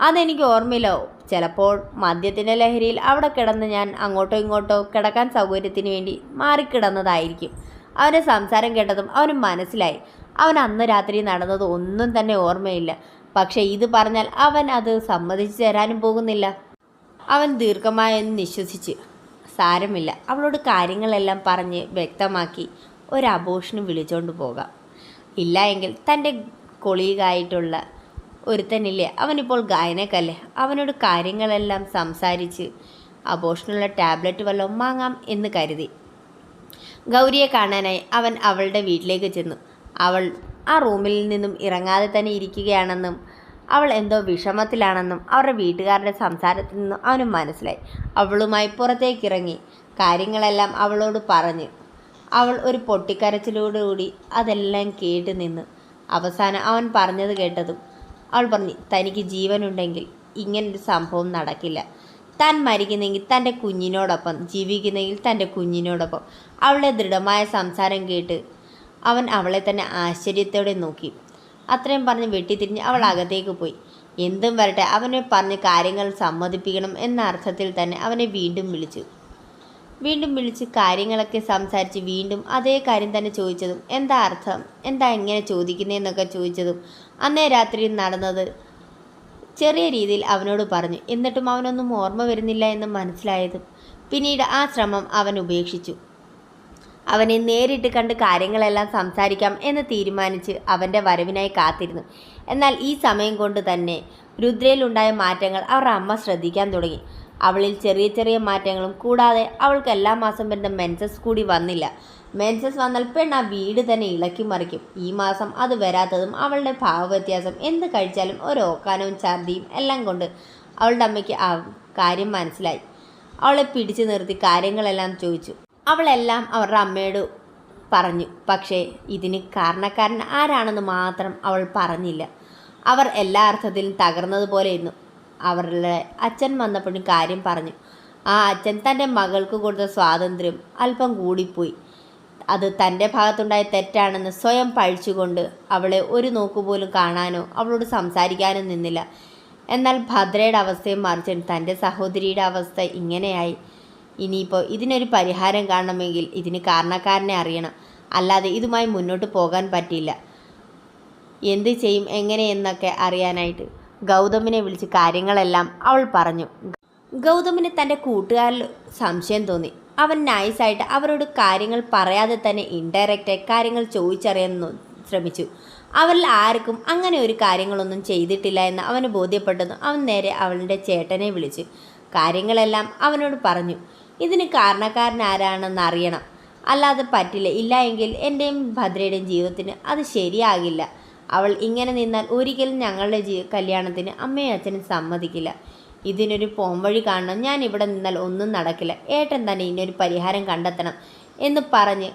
അതെനിക്ക് ഓർമ്മയില്ല. ചിലപ്പോൾ മദ്യത്തിന്റെ ലഹരിയിൽ അവിടെ കിടന്ന് ഞാൻ അങ്ങോട്ടോ ഇങ്ങോട്ടോ കിടക്കാൻ സൗകര്യത്തിന് വേണ്ടി മാറിക്കിടന്നതായിരിക്കും. അവന്റെ സംസാരം കേട്ടതും അവന് മനസ്സിലായി. അവൻ അന്ന് രാത്രി നടന്നത് ഒന്നും തന്നെ ഓർമ്മയില്ല. പക്ഷേ ഇത് പറഞ്ഞാൽ അവൻ അത് സമ്മതിച്ചു തരാനും പോകുന്നില്ല. അവൻ ദീർഘമായൊന്ന് നിശ്വസിച്ച് സാരമില്ല. അവളോട് കാര്യങ്ങളെല്ലാം പറഞ്ഞ് വ്യക്തമാക്കി ഒരു അബോഷന് വിളിച്ചോണ്ട് പോകാം. ഇല്ല എങ്കിൽ തന്റെ കൊളീഗായിട്ടുള്ള ഒരുത്തനില്ലേ? അവനിപ്പോൾ ഗായനക്കല്ലേ? അവനോട് കാര്യങ്ങളെല്ലാം സംസാരിച്ച് അബോഷനുള്ള ടാബ്ലറ്റ് വല്ലതും വാങ്ങാം എന്ന് കരുതി. ഗൗരിയെ കാണാനായി അവൻ അവളുടെ വീട്ടിലേക്ക് ചെന്നു. അവൾ ആ റൂമിൽ നിന്നും ഇറങ്ങാതെ തന്നെ ഇരിക്കുകയാണെന്നും അവൾ എന്തോ വിഷമത്തിലാണെന്നും അവരുടെ വീട്ടുകാരുടെ സംസാരത്തിൽ നിന്നും അവനും മനസ്സിലായി. അവളുമായി പുറത്തേക്ക് ഇറങ്ങി കാര്യങ്ങളെല്ലാം അവളോട് പറഞ്ഞ്. അവൾ ഒരു പൊട്ടിക്കരച്ചിലോടുകൂടി അതെല്ലാം കേട്ട് നിന്നു അവസാനം അവൻ പറഞ്ഞത് കേട്ടതും അവൾ പറഞ്ഞു തനിക്ക് ജീവനുണ്ടെങ്കിൽ ഇങ്ങനൊരു സംഭവം നടക്കില്ല. താൻ മരിക്കുന്നെങ്കിൽ തന്റെ കുഞ്ഞിനോടൊപ്പം ജീവിക്കുന്നെങ്കിൽ തന്റെ കുഞ്ഞിനോടൊപ്പം. അവളുടെ ദൃഢമായ സംസാരം കേട്ട് അവൻ അവളെ തന്നെ ആശ്ചര്യത്തോടെ നോക്കി. അത്രയും പറഞ്ഞ് വെട്ടിത്തിരിഞ്ഞ് അവൾ അകത്തേക്ക് പോയി. എന്തും വരട്ടെ അവനെ പറഞ്ഞ് കാര്യങ്ങൾ സമ്മതിപ്പിക്കണം എന്ന അർത്ഥത്തിൽ തന്നെ അവനെ വീണ്ടും വിളിച്ചു. വീണ്ടും വിളിച്ച് കാര്യങ്ങളൊക്കെ സംസാരിച്ച് വീണ്ടും അതേ കാര്യം തന്നെ ചോദിച്ചതും എന്താ അർത്ഥം എന്താ എങ്ങനെ ചോദിക്കുന്നതെന്നൊക്കെ ചോദിച്ചതും അന്നേ രാത്രി നടന്നത് ചെറിയ രീതിയിൽ അവനോട് പറഞ്ഞു. എന്നിട്ടും അവനൊന്നും ഓർമ്മ വരുന്നില്ല എന്ന് മനസ്സിലായതും പിന്നീട് ആ ശ്രമം അവൻ ഉപേക്ഷിച്ചു. അവനെ നേരിട്ട് കണ്ട് കാര്യങ്ങളെല്ലാം സംസാരിക്കാം എന്ന് തീരുമാനിച്ച് അവന്റെ വരവിനായി കാത്തിരുന്നു. എന്നാൽ ഈ സമയം കൊണ്ട് തന്നെ രുദ്രയിലുണ്ടായ മാറ്റങ്ങൾ അവരുടെ അമ്മ ശ്രദ്ധിക്കാൻ തുടങ്ങി. അവളിൽ ചെറിയ ചെറിയ മാറ്റങ്ങളും കൂടാതെ അവൾക്ക് എല്ലാ മാസം വരുന്ന മെൻസസ് കൂടി വന്നില്ല. മെൻസസ് വന്നാൽ പെണ്ണ് ആ വീട് തന്നെ ഇളക്കി മറിക്കും. ഈ മാസം അത് വരാത്തതും അവളുടെ ഭാവവ്യത്യാസം എന്ത് കഴിച്ചാലും ഒരു ഓക്കാനവും ഛർദിയും എല്ലാം കൊണ്ട് അവളുടെ അമ്മയ്ക്ക് ആ കാര്യം മനസ്സിലായി. അവളെ പിടിച്ചു നിർത്തി കാര്യങ്ങളെല്ലാം ചോദിച്ചു. അവളെല്ലാം അവരുടെ അമ്മയോട് പറഞ്ഞു. പക്ഷേ ഇതിന് കാരണക്കാരൻ ആരാണെന്ന് മാത്രം അവൾ പറഞ്ഞില്ല. അവർ എല്ലാ അർത്ഥത്തിലും തകർന്നതുപോലെയിരുന്നു അവരുടെ അച്ഛൻ വന്നപ്പോഴും കാര്യം പറഞ്ഞു. ആ അച്ഛൻ തന്റെ മകൾക്ക് കൊടുത്ത സ്വാതന്ത്ര്യം അല്പം കൂടിപ്പോയി. അത് തന്റെ ഭാഗത്തുണ്ടായ തെറ്റാണെന്ന് സ്വയം പഴിച്ചുകൊണ്ട് അവളെ ഒരു നോക്കുപോലും കാണാനോ അവളോട് സംസാരിക്കാനോ നിന്നില്ല. എന്നാൽ ഭദ്രയുടെ അവസ്ഥയും മറിച്ച് തന്റെ സഹോദരിയുടെ അവസ്ഥ ഇങ്ങനെയായി. ഇനിയിപ്പോൾ ഇതിനൊരു പരിഹാരം കാണണമെങ്കിൽ ഇതിന് കാരണക്കാരനെ അറിയണം. അല്ലാതെ ഇതുമായി മുന്നോട്ട് പോകാൻ പറ്റില്ല. എന്ത് ചെയ്യും എങ്ങനെയെന്നൊക്കെ അറിയാനായിട്ട് ഗൗതമിനെ വിളിച്ച് കാര്യങ്ങളെല്ലാം അവൾ പറഞ്ഞു. ഗൗതമിന് തന്റെ കൂട്ടുകാരിൽ സംശയം തോന്നി. അവൻ നൈസായിട്ട് അവരോട് കാര്യങ്ങൾ പറയാതെ തന്നെ ഇൻഡയറക്റ്റായി കാര്യങ്ങൾ ചോദിച്ചറിയാൻ ശ്രമിച്ചു. അവരിൽ ആർക്കും അങ്ങനെ ഒരു കാര്യങ്ങളൊന്നും ചെയ്തിട്ടില്ല എന്ന് അവന് ബോധ്യപ്പെട്ടെന്നും അവൻ നേരെ അവളുടെ ചേട്ടനെ വിളിച്ചു കാര്യങ്ങളെല്ലാം അവനോട് പറഞ്ഞു. ഇതിന് കാരണക്കാരൻ ആരാണെന്ന് അറിയണം. അല്ലാതെ പറ്റില്ല. ഇല്ല എങ്കിൽ എന്റെയും ഭദ്രയുടെയും ജീവിതത്തിന് അത് ശരിയാകില്ല. അവൾ ഇങ്ങനെ നിന്നാൽ ഒരിക്കലും ഞങ്ങളുടെ ജീ കല്യാണത്തിന് അമ്മയും അച്ഛനും സമ്മതിക്കില്ല. ഇതിനൊരു പോംവഴി കാണണം. ഞാൻ ഇവിടെ നിന്നാൽ ഒന്നും നടക്കില്ല. ഏട്ടൻ തന്നെ ഇതിനൊരു പരിഹാരം കണ്ടെത്തണം എന്ന് പറഞ്ഞ്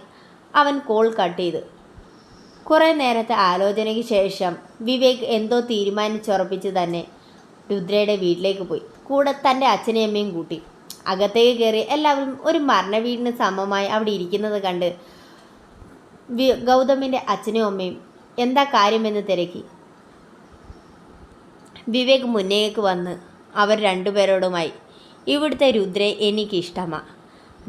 അവൻ കോൾ കട്ട് ചെയ്തു. കുറേ നേരത്തെ ആലോചനയ്ക്ക് ശേഷം വിവേക് എന്തോ തീരുമാനിച്ചുറപ്പിച്ച് തന്നെ രുദ്രയുടെ വീട്ടിലേക്ക് പോയി. കൂടെ തന്റെ അച്ഛനെയും അമ്മയും കൂട്ടി. അകത്തേക്ക് കയറി എല്ലാവരും ഒരു മരണ വീടിന് സമമായി അവിടെ ഇരിക്കുന്നത് കണ്ട് ഗൗതമിന്റെ അച്ഛനും അമ്മയും എന്താ കാര്യമെന്ന് തിരക്കി? വിവേക് മുന്നേക്ക് വന്ന് അവർ രണ്ടുപേരോടുമായി ഇവിടുത്തെ രുദ്രയെ എനിക്കിഷ്ടമാണ്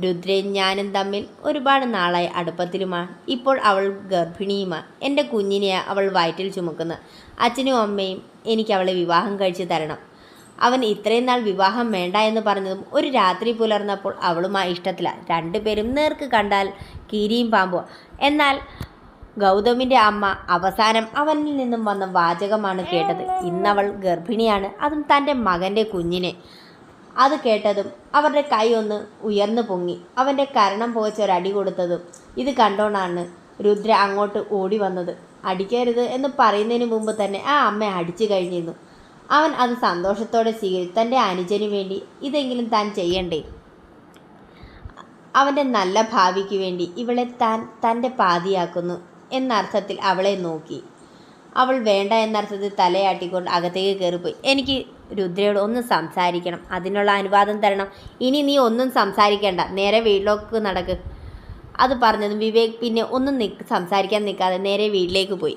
രുദ്രയും ഞാനും തമ്മിൽ ഒരുപാട് നാളായി അടുപ്പത്തിലുമാണ് ഇപ്പോൾ അവൾ ഗർഭിണിയുമാണ് എന്റെ കുഞ്ഞിനെയാണ് അവൾ വയറ്റിൽ ചുമക്കുന്നത്. അച്ഛനും അമ്മയും എനിക്ക് അവളെ വിവാഹം കഴിച്ച് തരണം. അവൻ ഇത്രയും നാൾ വിവാഹം വേണ്ട എന്ന് പറഞ്ഞതും ഒരു രാത്രി പുലർന്നപ്പോൾ അവളുമായി ഇഷ്ടത്തിലാണ് രണ്ടുപേരും നേർക്ക് കണ്ടാൽ കീരിയും പാമ്പും എന്നാൽ ഗൗതമിന്റെ അമ്മ അവസാനം അവനിൽ നിന്നും വന്ന വാചകമാണ് കേട്ടത്. ഇന്നവൾ ഗർഭിണിയാണ്. അതും തന്റെ മകന്റെ കുഞ്ഞിനെ. അത് കേട്ടതും അവരുടെ കൈ ഒന്ന് ഉയർന്നു പൊങ്ങി. അവന്റെ കരണം പോയിച്ച് ഒരടി കൊടുത്തതും ഇത് കണ്ടോണാണ് രുദ്ര അങ്ങോട്ട് ഓടി വന്നത്. അടിക്കരുത് എന്ന് പറയുന്നതിന് മുമ്പ് തന്നെ ആ അമ്മ അടിച്ചു കഴിഞ്ഞിരുന്നു. അവൻ അത് സന്തോഷത്തോടെ സ്വീകരിച്ചു. തന്റെ അനുജന് വേണ്ടി ഇതെങ്കിലും താൻ ചെയ്യണ്ടേ? അവന്റെ നല്ല ഭാവിക്ക് വേണ്ടി ഇവളെ താൻ തന്റെ പാതിയാക്കുന്നു എന്നർത്ഥത്തിൽ അവളെ നോക്കി. അവൾ വേണ്ട എന്നർത്ഥത്തിൽ തലയാട്ടിക്കൊണ്ട് അകത്തേക്ക് കയറിപ്പോയി. എനിക്ക് രുദ്രയോട് ഒന്ന് സംസാരിക്കണം. അതിനുള്ള അനുവാദം തരണം. ഇനി നീ ഒന്നും സംസാരിക്കേണ്ട. നേരെ വീട്ടിലേക്ക് നടക്ക്. അത് പറഞ്ഞതും വിവേക് പിന്നെ ഒന്നും സംസാരിക്കാൻ നിൽക്കാതെ നേരെ വീട്ടിലേക്ക് പോയി.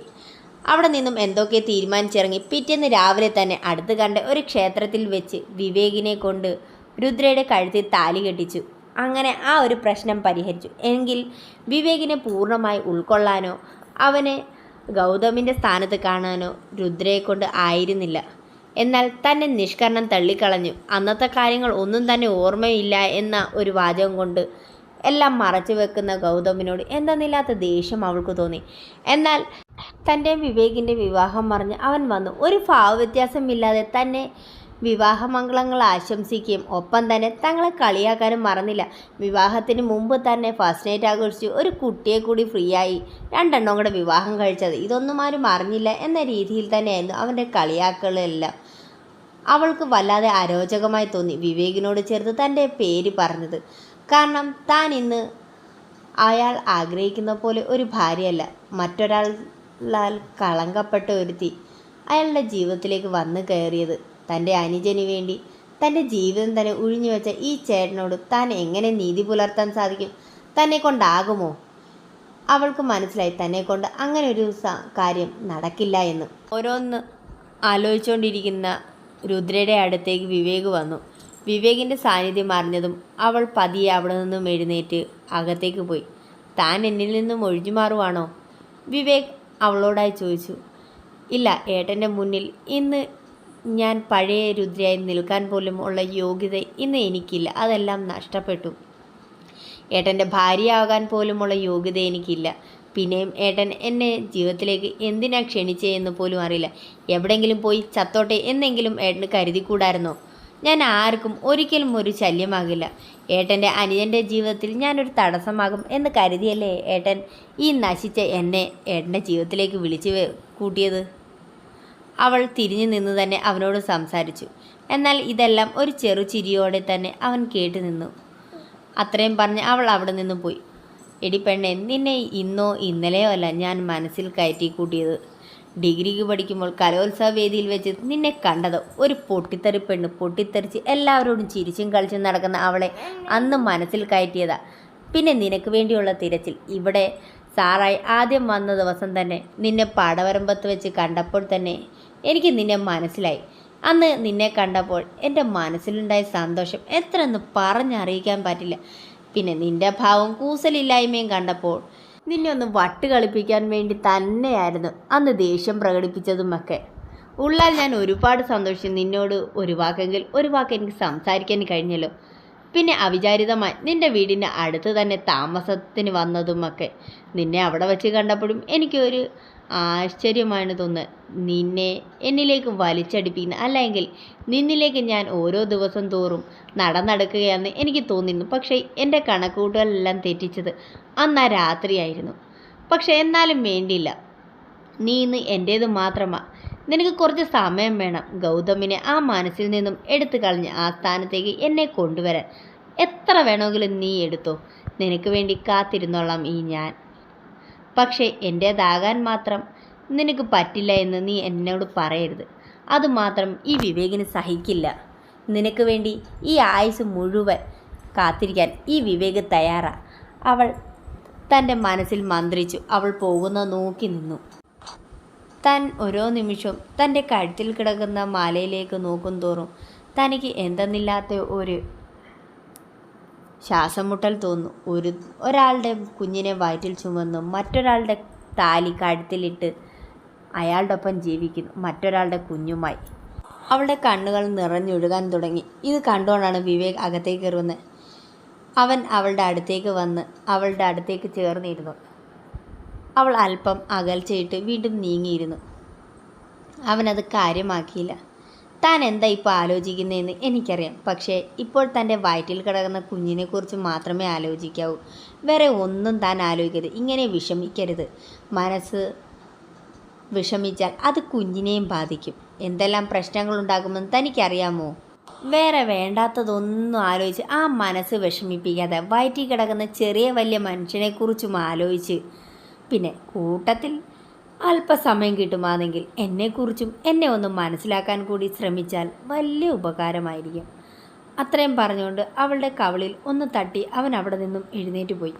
അവിടെ നിന്നും എന്തൊക്കെ തീരുമാനിച്ചിറങ്ങി പിറ്റേന്ന് രാവിലെ തന്നെ അടുത്ത് കണ്ട ഒരു ക്ഷേത്രത്തിൽ വെച്ച് വിവേകിനെ കൊണ്ട് രുദ്രയുടെ കഴുത്തിൽ താലി കെട്ടിച്ചു. അങ്ങനെ ആ ഒരു പ്രശ്നം പരിഹരിച്ചു. എങ്കിൽ വിവേകിനെ പൂർണമായി ഉൾക്കൊള്ളാനോ അവനെ ഗൗതമിന്റെ സ്ഥാനത്ത് കാണാനോ രുദ്രയെ കൊണ്ട് ആയിരുന്നില്ല. എന്നാൽ തന്നെ നിഷ്കരണം തള്ളിക്കളഞ്ഞു. അന്നത്തെ കാര്യങ്ങൾ ഒന്നും തന്നെ ഓർമ്മയില്ല എന്ന ഒരു വാചകം കൊണ്ട് എല്ലാം മറച്ചു വെക്കുന്ന ഗൗതമിനോട് എന്തെന്നില്ലാത്ത ദേഷ്യം അവൾക്ക് തോന്നി. എന്നാൽ തന്റെ വിവേകിന്റെ വിവാഹം പറഞ്ഞ് അവൻ വന്നു. ഒരു ഭാവവ്യത്യാസമില്ലാതെ തന്നെ വിവാഹമംഗളങ്ങൾ ആശംസിക്കുകയും ഒപ്പം തന്നെ തങ്ങളെ കളിയാക്കാനും മറന്നില്ല. വിവാഹത്തിന് മുമ്പ് തന്നെ ഫസ്റ്റ് നൈറ്റ് ആഘോഷിച്ച് ഒരു കുട്ടിയെ കൂടി ഫ്രീ ആയി രണ്ടെണ്ണം കൂടെ വിവാഹം കഴിച്ചത്. ഇതൊന്നും ആരും അറിഞ്ഞില്ല എന്ന രീതിയിൽ തന്നെയായിരുന്നു അവന്റെ കളിയാക്കളെല്ലാം അവൾക്ക് വല്ലാതെ അരോചകമായി തോന്നി. വിവേകിനോട് ചേർത്ത് തന്റെ പേര് പറഞ്ഞത്. കാരണം താൻ ഇന്ന് അയാൾ ആഗ്രഹിക്കുന്ന പോലെ ഒരു ഭാര്യയല്ല. മറ്റൊരാളാൽ കളങ്കപ്പെട്ട ഒരുത്തി അയാളുടെ ജീവിതത്തിലേക്ക് വന്നു കയറിയത്. തന്റെ അനുജന് വേണ്ടി തന്റെ ജീവിതം തന്നെ ഉഴിഞ്ഞു വെച്ച ഈ ചേട്ടനോട് താൻ എങ്ങനെ നീതി പുലർത്താൻ സാധിക്കും? തന്നെ കൊണ്ടാകുമോ? അവൾക്ക് മനസ്സിലായി തന്നെ കൊണ്ട് അങ്ങനെ ഒരു കാര്യം നടക്കില്ല എന്ന്. ഓരോന്ന് ആലോചിച്ചുകൊണ്ടിരിക്കുന്ന രുദ്രയുടെ അടുത്തേക്ക് വിവേക് വന്നു. വിവേകിന്റെ സാന്നിധ്യം അറിഞ്ഞതും അവൾ പതിയെ അവിടെ നിന്നും എഴുന്നേറ്റ് അകത്തേക്ക് പോയി. താൻ എന്നിൽ നിന്നും ഒഴിഞ്ഞു മാറുവാണോ? വിവേക് അവളോടായി ചോദിച്ചു ഇല്ല ഏട്ടന്റെ മുന്നിൽ ഇന്ന് ഞാൻ പഴയ രുദ്രയായി നിൽക്കാൻ പോലും ഉള്ള യോഗ്യത ഇന്ന് എനിക്കില്ല. അതെല്ലാം നഷ്ടപ്പെട്ടു. ഏട്ടന്റെ ഭാര്യയാകാൻ പോലുമുള്ള യോഗ്യത എനിക്കില്ല. പിന്നെയും ഏട്ടൻ എന്നെ ജീവിതത്തിലേക്ക് എന്തിനാ ക്ഷണിച്ചതെന്ന് പോലും അറിയില്ല. എവിടെയെങ്കിലും പോയി ചത്തോട്ടെ എന്നെങ്കിലും ഏട്ടന് കരുതിക്കൂടായിരുന്നോ? ഞാൻ ആർക്കും ഒരിക്കലും ഒരു ശല്യമാകില്ല. ഏട്ടന്റെ അനുജന്റെ ജീവിതത്തിൽ ഞാനൊരു തടസ്സമാകും എന്ന് കരുതിയല്ലേ ഏട്ടൻ? ഈ നശിച്ച എന്നെ ഏട്ടന്റെ ജീവിതത്തിലേക്ക് വിളിച്ചു കൂട്ടിയത്? അവൾ തിരിഞ്ഞു നിന്ന് തന്നെ അവനോട് സംസാരിച്ചു. എന്നാൽ ഇതെല്ലാം ഒരു ചെറു ചിരിയോടെ തന്നെ അവൻ കേട്ട് നിന്നു. അത്രയും പറഞ്ഞ് അവൾ അവിടെ നിന്നും പോയി. എടി പെണ്ണെ നിന്നെ ഇന്നോ ഇന്നലെയോ അല്ല ഞാൻ മനസ്സിൽ കയറ്റി കൂട്ടിയത്. ഡിഗ്രിക്ക് പഠിക്കുമ്പോൾ കലോത്സവ വേദിയിൽ വെച്ച് നിന്നെ കണ്ടത് ഒരു പൊട്ടിത്തെറി പെണ്ണ് പൊട്ടിത്തെറിച്ച് എല്ലാവരോടും ചിരിച്ചും കളിച്ചും നടക്കുന്ന അവളെ അന്ന് മനസ്സിൽ കയറ്റിയതാ. പിന്നെ നിനക്ക് വേണ്ടിയുള്ള തിരച്ചിൽ. ഇവിടെ സാറായി ആദ്യം വന്ന ദിവസം തന്നെ നിന്നെ പാടവരമ്പത്ത് വെച്ച് കണ്ടപ്പോൾ തന്നെ എനിക്ക് നിന്നെ മനസ്സിലായി. അന്ന് നിന്നെ കണ്ടപ്പോൾ എന്റെ മനസ്സിലുണ്ടായ സന്തോഷം എത്രയെന്ന് പറഞ്ഞറിയിക്കാൻ പറ്റില്ല. പിന്നെ നിന്റെ ഭാവം കൂസലില്ലായ്മയും കണ്ടപ്പോൾ നിന്നെ ഒന്ന് വട്ട് കളിപ്പിക്കാൻ വേണ്ടി തന്നെയായിരുന്നു അന്ന് ദേഷ്യം പ്രകടിപ്പിച്ചതുമൊക്കെ. ഉള്ളാൽ ഞാൻ ഒരുപാട് സന്തോഷിച്ചു. നിന്നോട് ഒരു വാക്കെങ്കിൽ ഒരു വാക്ക് എനിക്ക് സംസാരിക്കാൻ കഴിഞ്ഞല്ലോ. പിന്നെ അവിചാരിതമായി നിന്റെ വീടിന്റെ അടുത്ത് തന്നെ താമസത്തിന് വന്നതുമൊക്കെ. നിന്നെ അവിടെ വെച്ച് കണ്ടപ്പോഴും എനിക്കൊരു ആശ്ചര്യമാണ് തോന്നുന്നത് നിന്നെ എന്നിലേക്ക് വലിച്ചടിപ്പിക്കുന്ന അല്ലെങ്കിൽ നിന്നിലേക്ക് ഞാൻ ഓരോ ദിവസം തോറും നടന്നടക്കുകയാണെന്ന് എനിക്ക് തോന്നിയിരുന്നു. പക്ഷേ എന്റെ കണക്കുകൂട്ടലെല്ലാം തെറ്റിച്ചത് അന്ന് ആ രാത്രിയായിരുന്നു. പക്ഷേ എന്നാലും വേണ്ടിയില്ല. നീ ഇന്ന് എന്റേത് മാത്രമാണ് നിനക്ക് കുറച്ച് സമയം വേണം ഗൗതമിനെ ആ മനസ്സിൽ നിന്നും എടുത്തു കളഞ്ഞ് ആ സ്ഥാനത്തേക്ക് എന്നെ കൊണ്ടുവരാൻ. എത്ര വേണമെങ്കിലും നീ എടുത്തോ. നിനക്ക് വേണ്ടി കാത്തിരുന്നോളാം ഈ ഞാൻ. പക്ഷേ എന്റേതാകാൻ മാത്രം നിനക്ക് പറ്റില്ല എന്ന് നീ എന്നോട് പറയരുത്. അതുമാത്രം ഈ വിവേകിന് സഹിക്കില്ല. നിനക്ക് വേണ്ടി ഈ ആയുസ് മുഴുവൻ കാത്തിരിക്കാൻ ഈ വിവേക് തയ്യാറാ. അവൾ തന്റെ മനസ്സിൽ മന്ത്രിച്ചു അവൾ പോകുന്ന നോക്കി നിന്നു. തൻ ഓരോ നിമിഷവും തന്റെ കഴുത്തിൽ കിടക്കുന്ന മാലയിലേക്ക് നോക്കും തോറും തനിക്ക് എന്തെന്നില്ലാത്ത ഒരു ശ്വാസം മുട്ടൽ തോന്നും ഒരു ഒരാളുടെ കുഞ്ഞിനെ വയറ്റിൽ ചുമന്നും മറ്റൊരാളുടെ താലി കഴുത്തിലിട്ട് അയാളുടെ ഒപ്പം ജീവിക്കുന്നു. മറ്റൊരാളുടെ കുഞ്ഞുമായി. അവളുടെ കണ്ണുകൾ നിറഞ്ഞൊഴുകാൻ തുടങ്ങി. ഇത് കണ്ടുകൊണ്ടാണ് വിവേക് അകത്തേക്ക് കയറുന്നത്. അവൻ അവളുടെ അടുത്തേക്ക് വന്ന് അവളുടെ അടുത്തേക്ക് ചേർന്നിരുന്നു. അവൾ അല്പം അകൽച്ചയിട്ട് വീണ്ടും നീങ്ങിയിരുന്നു. അവനത് കാര്യമാക്കിയില്ല. താൻ എന്താ ഇപ്പോൾ ആലോചിക്കുന്നതെന്ന് എനിക്കറിയാം. പക്ഷേ ഇപ്പോൾ തന്റെ വയറ്റിൽ കിടക്കുന്ന കുഞ്ഞിനെക്കുറിച്ച് മാത്രമേ ആലോചിക്കാവൂ. വേറെ ഒന്നും താൻ ആലോചിക്കരുത്. ഇങ്ങനെ വിഷമിക്കരുത്. മനസ്സ് വിഷമിച്ചാൽ അത് കുഞ്ഞിനെയും ബാധിക്കും. എന്തെല്ലാം പ്രശ്നങ്ങളുണ്ടാകുമെന്ന് തനിക്കറിയാമോ? വേറെ വേണ്ടാത്തതൊന്നും ആലോചിച്ച് ആ മനസ്സ് വിഷമിപ്പിക്കാതെ വയറ്റിൽ കിടക്കുന്ന ചെറിയ വലിയ മനുഷ്യനെക്കുറിച്ചും ആലോചിച്ച് പിന്നെ കൂട്ടത്തിൽ അല്പസമയം കിട്ടുമാണെങ്കിൽ എന്നെക്കുറിച്ചും എന്നെ ഒന്ന് മനസ്സിലാക്കാൻ കൂടി ശ്രമിച്ചാൽ വലിയ ഉപകാരമായിരിക്കും. അത്രയും പറഞ്ഞുകൊണ്ട് അവളുടെ കവളിൽ ഒന്ന് തട്ടി അവൻ അവിടെ നിന്നും എഴുന്നേറ്റ് പോയി.